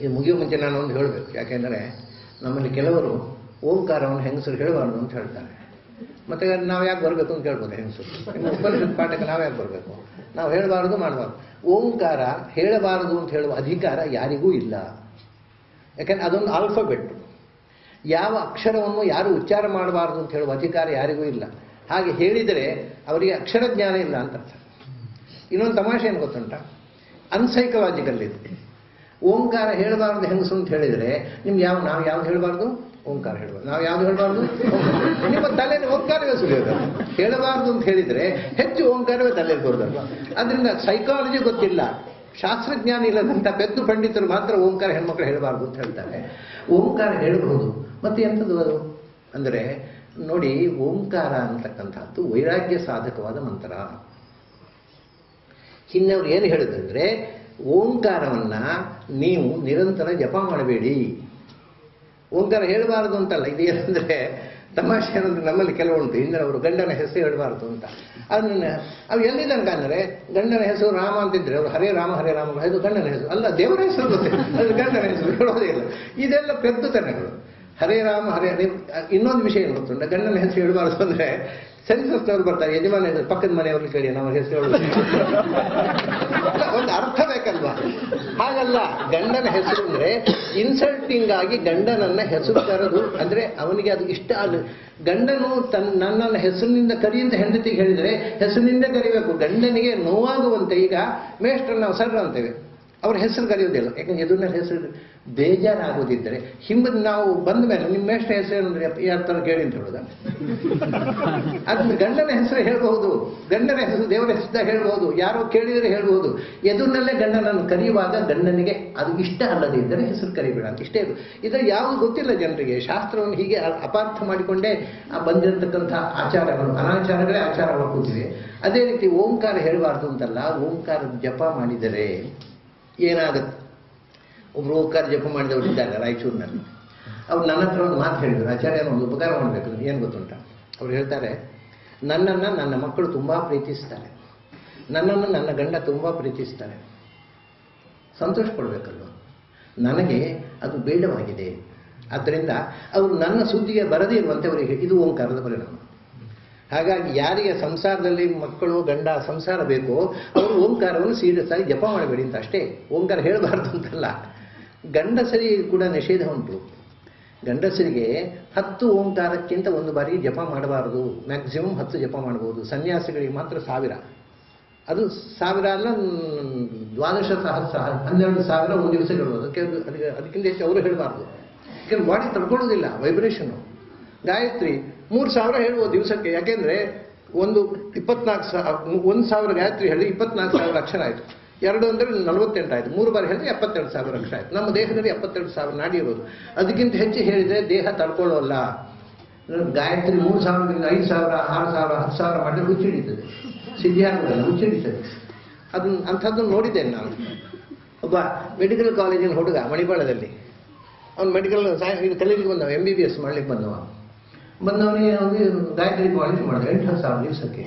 ಇದು ಮುಗಿಯೋ ಮುಂಚೆ ನಾನು ಒಂದು ಹೇಳಬೇಕು. ಯಾಕೆಂದರೆ ನಮ್ಮಲ್ಲಿ ಕೆಲವರು ಓಂಕಾರವನ್ನು ಹೆಂಗಸರು ಹೇಳಬಾರ್ದು ಅಂತ ಹೇಳ್ತಾರೆ. ಮತ್ತೆ ನಾವು ಯಾಕೆ ಬರಬೇಕು ಅಂತ ಕೇಳ್ಬೋದು ಹೆಂಗಸರು? ಉಪನಿಷತ್ ಪಾಠಕ್ಕೆ ನಾವು ಯಾಕೆ ಬರಬೇಕು? ನಾವು ಹೇಳಬಾರ್ದು ಮಾಡಬಾರ್ದು. ಓಂಕಾರ ಹೇಳಬಾರದು ಅಂತ ಹೇಳುವ ಅಧಿಕಾರ ಯಾರಿಗೂ ಇಲ್ಲ. ಯಾಕೆಂದ್ರೆ ಅದೊಂದು ಆಲ್ಫಾಬೆಟ್. ಯಾವ ಅಕ್ಷರವನ್ನು ಯಾರು ಉಚ್ಚಾರ ಮಾಡಬಾರದು ಅಂತ ಹೇಳುವ ಅಧಿಕಾರ ಯಾರಿಗೂ ಇಲ್ಲ. ಹಾಗೆ ಹೇಳಿದರೆ ಅವರಿಗೆ ಅಕ್ಷರ ಜ್ಞಾನ ಇಲ್ಲ ಅಂತ ಇನ್ನೊಂದು ತಮಾಷೆ ಏನು ಗೊತ್ತುಂಟ? ಅನ್ಸೈಕಲಾಜಿಕಲ್ ಓಂಕಾರ ಹೇಳಬಾರ್ದು ಹೆಂಗಸು ಅಂತ ಹೇಳಿದರೆ ನಿಮ್ಗೆ ಯಾವ ನಾವು ಯಾವ್ದು ಹೇಳಬಾರ್ದು? ಓಂಕಾರ ಹೇಳಬಾರ್ದು. ನಾವು ಯಾವ್ದು ಹೇಳಬಾರ್ದು? ನಿಮ್ಮ ತಲೆಯಲ್ಲಿ ಓಂಕಾರವೇ ಸುರಿಯೋದು. ಹೇಳಬಾರ್ದು ಅಂತ ಹೇಳಿದರೆ ಹೆಚ್ಚು ಓಂಕಾರವೇ ತಲೆಯಲ್ಲಿ ಬರೋದಲ್ಲ ಅದರಿಂದ ಸೈಕಾಲಜಿ ಗೊತ್ತಿಲ್ಲ. ಶಾಸ್ತ್ರಜ್ಞಾನ ಇಲ್ಲದಂಥ ಪೆದ್ದು ಪಂಡಿತರು ಮಾತ್ರ ಓಂಕಾರ ಹೆಣ್ಮಕ್ಳು ಹೇಳಬಾರ್ದು ಅಂತ ಹೇಳ್ತಾರೆ. ಓಂಕಾರ ಹೇಳಬಹುದು. ಮತ್ತೆ ಎಂಥದ್ದು ಅದು? ಅಂದರೆ ನೋಡಿ, ಓಂಕಾರ ಅಂತಕ್ಕಂಥದ್ದು ವೈರಾಗ್ಯ ಸಾಧಕವಾದ ಮಂತ್ರ. ಇನ್ನವ್ರು ಏನು ಹೇಳಿದಂದ್ರೆ ಓಂಕಾರವನ್ನ ನೀವು ನಿರಂತರ ಜಪ ಮಾಡಬೇಡಿ. ಓಂಕಾರ ಹೇಳಬಾರದು ಅಂತಲ್ಲ, ಇದು ಏನಂದರೆ ತಮಾಷೆ ಏನಂದ್ರೆ ನಮ್ಮಲ್ಲಿ ಕೆಲವುಂಟು ಅವರು ಗಂಡನ ಹೆಸರು ಹೇಳಬಾರ್ದು ಅಂತ. ಅದನ್ನ ಅವು ಎಲ್ಲಿ ತನಕ ಅಂದರೆ ಗಂಡನ ಹೆಸರು ರಾಮ ಅಂತಿದ್ರೆ ಅವರು ಹರೇ ರಾಮ ಹರೇ ರಾಮ, ಇದು ಗಂಡನ ಹೆಸರು. ಅಲ್ಲ, ದೇವರ ಹೆಸರು ಗೊತ್ತೆ? ಅದು ಗಂಡನ ಹೆಸರು, ಹೇಳೋದೇ ಇಲ್ಲ. ಇದೆಲ್ಲ ಪೆದ್ದುತನಗಳು ಹರೇ ರಾಮ, ಹರೇ ಹರೇ, ಇನ್ನೊಂದು ವಿಷಯ ಏನು ಗೊತ್ತುಂಟ, ಗಂಡನ ಹೆಸರು ಹೇಳಬಾರ್ದು ಅಂದ್ರೆ ಸೆನ್ಸಸ್ನವ್ರು ಬರ್ತಾರೆ ಯಜಮಾನ ಹೆಸರು ಪಕ್ಕದ ಮನೆಯವ್ರನ್ನ ಕೇಳಿ, ನಾವು ಹೆಸರು ಒಂದು ಅರ್ಥ ಬೇಕಲ್ವಾ? ಹಾಗಲ್ಲ, ಗಂಡನ ಹೆಸರು ಅಂದ್ರೆ ಇನ್ಸಲ್ಟಿಂಗ್ ಆಗಿ ಗಂಡನನ್ನ ಹೆಸರು ತರದು, ಅಂದ್ರೆ ಅವನಿಗೆ ಅದು ಇಷ್ಟ ಅಲ್ಲ ಗಂಡನು ತನ್ನ ನನ್ನನ್ನು ಹೆಸರಿನಿಂದ ಕರಿ ಅಂತ ಹೆಂಡತಿಗೆ ಹೇಳಿದರೆ ಹೆಸರಿನಿಂದ ಕರಿಬೇಕು. ಗಂಡನಿಗೆ ನೋವಾಗುವಂತೆ ಈಗ ಮೇಷ್ಟ್ರನ್ನ ನಾವು ಸರ್ ಅಂತೇವೆ. ಅವ್ರ ಹೆಸರು ಕರೆಯೋದಿಲ್ಲ ಯಾಕಂದ್ರೆ ಎದುರಿನ ಹೆಸರು ಬೇಜಾರಾಗೋದಿದ್ದರೆ ಹಿಂಬದಿ ನಾವು ಬಂದ ಮೇಲೆ ನಿಮ್ಮ ಮೇಷ್ಟ್ರ ಹೆಸರು ಏನಂದ್ರೆ ಯಾರ ಥರ ಕೇಳಿ ಅಂತ ಹೇಳುದ? ಅದನ್ನ ಗಂಡನ ಹೆಸರು ಹೇಳಬಹುದು. ಗಂಡನ ಹೆಸರು ದೇವರ ಹೆಸರು ಹೇಳಬಹುದು. ಯಾರೋ ಕೇಳಿದರೆ ಹೇಳಬಹುದು. ಎದುರಿನಲ್ಲೇ ಗಂಡನನ್ನು ಕರೆಯುವಾಗ ಗಂಡನಿಗೆ ಅದು ಇಷ್ಟ ಅಲ್ಲದಿದ್ದರೆ ಹೆಸರು ಕರಿಬೇಡ ಅಂತ. ಇಷ್ಟೇ ಇದು ಇದರ ಯಾವುದು ಗೊತ್ತಿಲ್ಲ ಜನರಿಗೆ. ಶಾಸ್ತ್ರವನ್ನು ಹೀಗೆ ಅಪಾರ್ಥ ಮಾಡಿಕೊಂಡೇ ಆ ಬಂದಿರತಕ್ಕಂಥ ಆಚಾರಗಳು ಅನಾಚಾರಗಳೇ ಆಚಾರವಾಗುತ್ತಿವೆ ಕೂತಿವೆ. ಅದೇ ರೀತಿ ಓಂಕಾರ ಹೇಳಬಾರ್ದು ಅಂತಲ್ಲ. ಓಂಕಾರದ ಜಪ ಮಾಡಿದರೆ ಏನಾಗುತ್ತೆ? ಒಬ್ರು ಓಂಕಾರ ಜಪ ಮಾಡಿದವರು ಇದ್ದಾರೆ ರಾಯಚೂರಿನಲ್ಲಿ. ಅವ್ರು ನನ್ನ ಹತ್ರ ಒಂದು ಮಾತು ಹೇಳಿದರು ಆಚಾರ್ಯ ಒಂದು ಉಪಕಾರ ಮಾಡಬೇಕು ಏನು ಗೊತ್ತುಂಟ? ಅವ್ರು ಹೇಳ್ತಾರೆ, ನನ್ನನ್ನು ನನ್ನ ಮಕ್ಕಳು ತುಂಬ ಪ್ರೀತಿಸ್ತಾರೆ. ನನ್ನನ್ನು ನನ್ನ ಗಂಡ ತುಂಬ ಪ್ರೀತಿಸ್ತಾರೆ. ಸಂತೋಷ ಪಡಬೇಕಲ್ವ? ನನಗೆ ಅದು ಬೇಡವಾಗಿದೆ. ಆದ್ದರಿಂದ ಅವರು ನನ್ನ ಸುದ್ದಿಗೆ ಬರದೇ ಇರುವಂತೆ ಅವರಿಗೆ ಇದು ಓಂಕಾರದ ಪರಿಣಾಮ. ಹಾಗಾಗಿ ಯಾರಿಗೆ ಸಂಸಾರದಲ್ಲಿ ಮಕ್ಕಳು, ಗಂಡ ಸಂಸಾರ ಬೇಕೋ, ಅವರು ಓಂಕಾರವನ್ನು ಸೀರಿಯಸ್ ಆಗಿ ಜಪ ಮಾಡಬೇಡಿ ಅಂತ ಅಷ್ಟೇ. ಓಂಕಾರ ಹೇಳಬಾರ್ದು ಅಂತಲ್ಲ. ಗಂಡಸರಿಗೆ ಕೂಡ ನಿಷೇಧ ಉಂಟು. ಗಂಡಸರಿಗೆ ಹತ್ತು ಓಂಕಾರಕ್ಕಿಂತ ಒಂದು ಬಾರಿ ಜಪ ಮಾಡಬಾರದು. ಮ್ಯಾಕ್ಸಿಮಮ್ ಹತ್ತು ಜಪ ಮಾಡಬಹುದು. ಸನ್ಯಾಸಿಗಳಿಗೆ ಮಾತ್ರ ಸಾವಿರ. ಅದು ಸಾವಿರ ಅಲ್ಲ ದ್ವಾದಶ ಸಹಸ್ರ, ಹನ್ನೆರಡು ಸಾವಿರ ಒಂದು ದಿವಸ ಹೇಳ್ಬೋದು. ಅದಕ್ಕೆ ಅದಕ್ಕೆ ಅದಕ್ಕಿಂತ ಹೆಚ್ಚು ಅವರು ಹೇಳಬಾರ್ದು. ಯಾಕೆಂದ್ರೆ ಬಾಡಿ ತಡ್ಕೊಳ್ಳೋದಿಲ್ಲ ವೈಬ್ರೇಷನು ಗಾಯತ್ರಿ ಮೂರು ಸಾವಿರ ಹೇಳ್ಬೋದು ದಿವಸಕ್ಕೆ, ಯಾಕೆಂದ್ರೆ ಒಂದು ಇಪ್ಪತ್ನಾಲ್ಕು ಸಾವಿರ ಒಂದು ಸಾವಿರ ಗಾಯತ್ರಿ ಹೇಳಿ ಇಪ್ಪತ್ನಾಲ್ಕು ಸಾವಿರ ಅಕ್ಷರ ಆಯಿತು. ಎರಡು ಅಂದರೆ ನಲವತ್ತೆಂಟು ಆಯಿತು. ಮೂರು ಬಾರಿ ಹೇಳಿದ್ರೆ ಎಪ್ಪತ್ತೆರಡು ಸಾವಿರ ಅಕ್ಷರ ಆಯಿತು. ನಮ್ಮ ದೇಹದಲ್ಲಿ ಎಪ್ಪತ್ತೆರಡು ಸಾವಿರ ನಾಡಿ ಇರೋದು. ಅದಕ್ಕಿಂತ ಹೆಚ್ಚು ಹೇಳಿದ್ರೆ ದೇಹ ತಡ್ಕೊಳ್ಳೋಲ್ಲ. ಗಾಯತ್ರಿ ಮೂರು ಸಾವಿರದಿಂದ ಐದು ಸಾವಿರ, ಆರು ಸಾವಿರ, ಹತ್ತು ಸಾವಿರ ಮಾಡಿದ್ರೆ ಹುಚ್ಚಿಡಿತದೆ. ಸಿದ್ಧಿಯಾಗುವುದಿಲ್ಲ ಹುಚ್ಚಿಡಿತದೆ. ಅದನ್ನ ಅಂಥದ್ದನ್ನು ನೋಡಿದ್ದೇನೆ ನಾನು. ಒಬ್ಬ ಮೆಡಿಕಲ್ ಕಾಲೇಜಿನ ಹುಡುಗ ಮಣಿಪಾಳದಲ್ಲಿ. ಅವ್ನು ಮೆಡಿಕಲ್ ಇದು ಕಲೀಲಿಕ್ಕೆ ಬಂದವ ಎಂ ಬಿ ಬಿ ಎಸ್ ಮಾಡ್ಲಿಕ್ಕೆ ಬಂದವ. ಬಂದವನಿಗೆ ಅವನಿಗೆ ಗಾಯತ್ರಿ ಪಾಲಿಶ್ ಮಾಡಿದೆ ಎಂಟು ಸಾವಿರ ದಿವಸಕ್ಕೆ.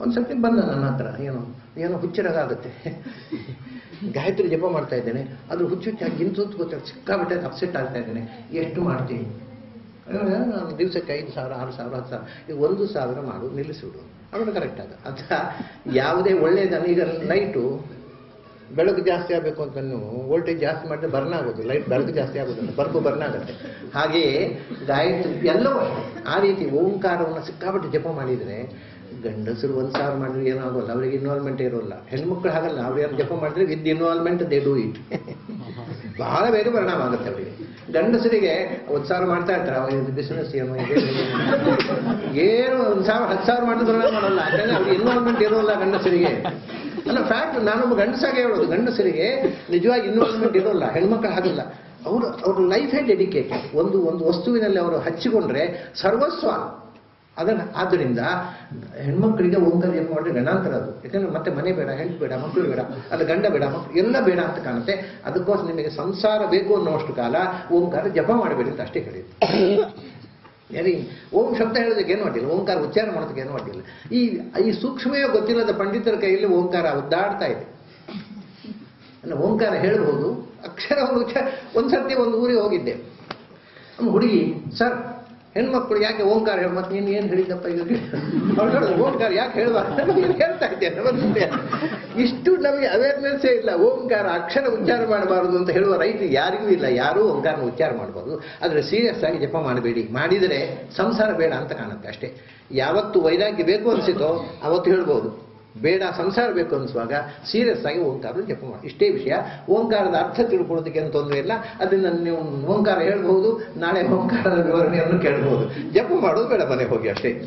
ಒಂದು ಸರ್ತಿ ಬಂದ ನನ್ನ ಹತ್ರ. ಏನೋ ಏನೋ ಹುಚ್ಚರಾಗ ಆಗುತ್ತೆ ಗಾಯತ್ರಿ ಜಪ ಮಾಡ್ತಾ ಇದ್ದೇನೆ. ಅದು ಹುಚ್ಚು ಹುಚ್ಚಾಗಿ ಅಂತ ಗೊತ್ತಾಗ ಸಿಕ್ಕಾಬಿಟ್ಟೆ ಅಪ್ಸೆಟ್ ಆಗ್ತಾ ಇದ್ದೇನೆ. ಎಷ್ಟು ಮಾಡ್ತೀನಿ? ದಿವಸಕ್ಕೆ ಐದು ಸಾವಿರ, ಆರು ಸಾವಿರ, ಹತ್ತು ಸಾವಿರ. ಈಗ ಒಂದು ಸಾವಿರ ಮಾಡು, ನಿಲ್ಲಿಸಿಬಿಡು. ಅದು ಕರೆಕ್ಟ್ ಆಗ ಅದ ಯಾವುದೇ ಒಳ್ಳೆಯದನ್ನು ಈಗ ಲೈಟು ಬೆಳಕು ಜಾಸ್ತಿ ಆಗಬೇಕು ಅಂತಾನು ವೋಲ್ಟೇಜ್ ಜಾಸ್ತಿ ಮಾಡಿದ್ರೆ ಬರ್ನ್ ಆಗೋದು ಲೈಟ್ ಬೆಳಕು ಜಾಸ್ತಿ ಆಗೋದಿಲ್ಲ ಬರ್ಕು ಬರ್ನ್ ಆಗುತ್ತೆ. ಹಾಗೆಯೇ ಗಾಯತ್ರಿ ಎಲ್ಲವೂ ಆ ರೀತಿ ಓಂಕಾರವನ್ನು ಸಿಕ್ಕಾಪಟ್ಟೆ ಜಪ ಮಾಡಿದರೆ ಗಂಡಸರು ಒಂದು ಸಾವಿರ ಮಾಡಿದ್ರೆ ಏನಾಗೋಲ್ಲ ಅವರಿಗೆ ಇನ್ವಾಲ್ವ್ಮೆಂಟ್ ಇರೋಲ್ಲ. ಹೆಣ್ಮಕ್ಳು ಹಾಗಲ್ಲ ಅವ್ರು ಏನು ಜಪ ಮಾಡಿದ್ರೆ with involvement they do it ಬಹಳ ಬೇಗ ಪರಿಣಾಮ ಆಗುತ್ತೆ ಅವರಿಗೆ. ಗಂಡಸರಿಗೆ ಒಂದು ಸಾವಿರ ಮಾಡ್ತಾ ಇರ್ತಾರೆ ಅವ್ರಿಗೆ ಬಿಸ್ನೆಸ್ ಏನು ಏನು ಒಂದು ಸಾವಿರ ಹತ್ತು ಸಾವಿರ ಮಾಡಿದ್ರೆ ಪರಿಣಾಮ ಮಾಡಲ್ಲ. ಯಾಕಂದ್ರೆ ಅವ್ರಿಗೆ ಇನ್ವಾಲ್ವ್ಮೆಂಟ್ ಇರೋಲ್ಲ ಗಂಡಸರಿಗೆ. ಅಲ್ಲ ಫ್ಯಾಕ್ಟ್ ನಾನೊಬ್ಬ ಗಂಡಸಾಗೆ ಹೇಳೋದು. ಗಂಡಸರಿಗೆ ನಿಜವಾಗಿ ಇನ್ವೆಸ್ಟ್ಮೆಂಟ್ ಇರೋಲ್ಲ ಹೆಣ್ಮಕ್ಳು ಹಾಗಲ್ಲ. ಅವರು, ಅವ್ರ ಲೈಫೇ ಡೆಡಿಕೇಟೆಡ್ ಒಂದು ಒಂದು ವಸ್ತುವಿನಲ್ಲಿ ಅವರು ಹಚ್ಚಿಕೊಂಡ್ರೆ ಸರ್ವಸ್ವ. ಅದನ್ನು, ಆದ್ದರಿಂದ ಹೆಣ್ಮಕ್ಳಿಗೆ ಓಂಕಾರ ಏನು ಮಾಡಿದ್ರೆ ಗಂಡಾಂತರ ಅದು. ಯಾಕಂದ್ರೆ ಮತ್ತೆ ಮನೆ ಬೇಡ ಹೆಣ್ಣು ಬೇಡ, ಮಕ್ಕಳು ಬೇಡ, ಅಲ್ಲ ಗಂಡ ಬೇಡ ಎಲ್ಲ ಬೇಡ ಅಂತ ಕಾಣುತ್ತೆ. ಅದಕ್ಕೋಸ್ಕರ ನಿಮಗೆ ಸಂಸಾರ ಬೇಕು ಅನ್ನೋಷ್ಟು ಕಾಲ ಓಂಕಾರ ಜಪ ಮಾಡಬೇಡಿ ಅಂತ ಅಷ್ಟೇ ಹೇಳಿದ್ದು ಏನಿ ಓಂ ಶಬ್ದ ಹೇಳೋದಕ್ಕೆ ಏನು ಅಡ್ಡಿಲ್ಲ. ಓಂಕಾರ ಉಚ್ಚಾರ ಮಾಡೋದಕ್ಕೆ ಏನು ಅಡ್ಡಿಲ್ಲ. ಈ ಈ ಸೂಕ್ಷ್ಮವೇ ಗೊತ್ತಿಲ್ಲದ ಪಂಡಿತರ ಕೈಯಲ್ಲಿ ಓಂಕಾರ ಉದ್ದಾಡ್ತಾ ಇದೆ. ಅಂದ್ರೆ ಓಂಕಾರ ಹೇಳ್ಬೋದು ಅಕ್ಷರ ಒಂದು ಸರ್ತಿ ಒಂದು ಊರಿಗೆ ಹೋಗಿದ್ದೆ. ಹುಡುಗಿ, ಸರ್ ಹೆಣ್ಮಕ್ಳು ಯಾಕೆ ಓಂಕಾರ ಹೇಳ? ಮತ್ತೆ ನೀನು ಏನು ಹೇಳಿದ್ದಪ್ಪ ಅವ್ಳು ಓಂಕಾರ ಯಾಕೆ ಹೇಳುವ? ಹೇಳ್ತಾ ಇದ್ದೇನೆ ಮತ್ತೆ ಇಷ್ಟು ನಮಗೆ ಅವೇರ್ನೆಸ್ಸೇ ಇಲ್ಲ. ಓಂಕಾರ ಅಕ್ಷರ ಉಚ್ಚಾರ ಮಾಡಬಾರದು ಅಂತ ಹೇಳುವ ರೈತರು ಯಾರಿಗೂ ಇಲ್ಲ. ಯಾರೂ ಓಂಕಾರನ ಉಚ್ಚಾರ ಮಾಡಬಾರ್ದು. ಆದರೆ ಸೀರಿಯಸ್ ಆಗಿ ಜಪ ಮಾಡಬೇಡಿ. ಮಾಡಿದರೆ ಸಂಸಾರ ಬೇಡ ಅಂತ ಕಾಣುತ್ತೆ ಅಷ್ಟೇ. ಯಾವತ್ತು ವೈರಾಗ್ಯ ಬೇಕು ಅನಿಸಿತೋ ಅವತ್ತು ಹೇಳ್ಬೋದು. ಬೇಡ, ಸಂಸಾರ ಬೇಕು ಅನಿಸುವಾಗ ಸೀರಿಯಸ್ ಆಗಿ ಓಂಕಾರ ಜಪ ಮಾಡಿ. ಇಷ್ಟೇ ವಿಷಯ. ಓಂಕಾರದ ಅರ್ಥ ತಿಳ್ಕೊಳ್ಳೋದಕ್ಕೆ ಏನು ತೊಂದರೆ ಇಲ್ಲ. ಅದನ್ನು ನೀವು ಓಂಕಾರ ಹೇಳ್ಬಹುದು, ನಾಳೆ ಓಂಕಾರದ ವಿವರಣೆಯನ್ನು ಕೇಳಬಹುದು. ಜಪ ಮಾಡೋದು ಬೇಡ, ಮನೆಗೆ ಹೋಗಿ ಅಷ್ಟೇ.